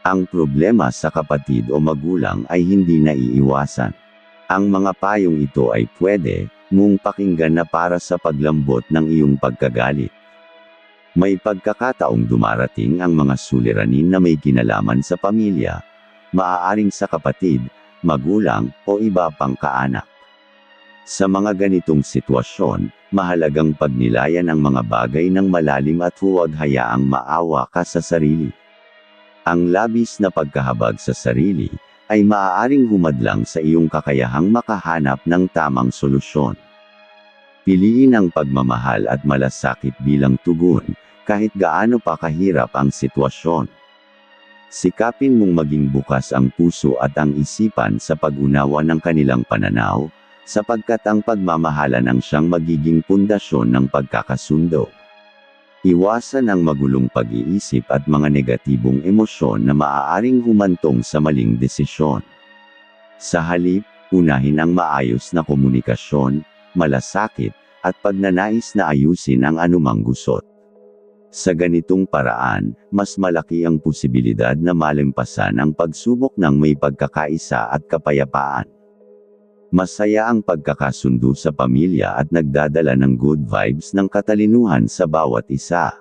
Ang problema sa kapatid o magulang ay hindi naiiwasan. Ang mga payong ito ay pwede mong pakinggan na para sa paglambot ng iyong pagkagalit. May pagkakataong dumarating ang mga suliranin na may kinalaman sa pamilya, maaaring sa kapatid, magulang, o iba pang kaanak. Sa mga ganitong sitwasyon, mahalagang pagnilayan ang mga bagay ng malalim at huwag hayaang maawa ka sa sarili. Ang labis na pagkahabag sa sarili, ay maaaring humadlang sa iyong kakayahang makahanap ng tamang solusyon. Piliin ang pagmamahal at malasakit bilang tugon, kahit gaano pa kahirap ang sitwasyon. Sikapin mong maging bukas ang puso at ang isipan sa pag-unawa ng kanilang pananaw, sapagkat ang pagmamahalan ang siyang magiging pundasyon ng pagkakasundo. Iwasan ang magulong pag-iisip at mga negatibong emosyon na maaaring humantong sa maling desisyon. Sa halip, unahin ang maayos na komunikasyon, malasakit, at pagnanais na ayusin ang anumang gusot. Sa ganitong paraan, mas malaki ang posibilidad na malimpasan ang pagsubok ng may pagkakaisa at kapayapaan. Masaya ang pagkakasundo sa pamilya at nagdadala ng good vibes ng katalinuhan sa bawat isa.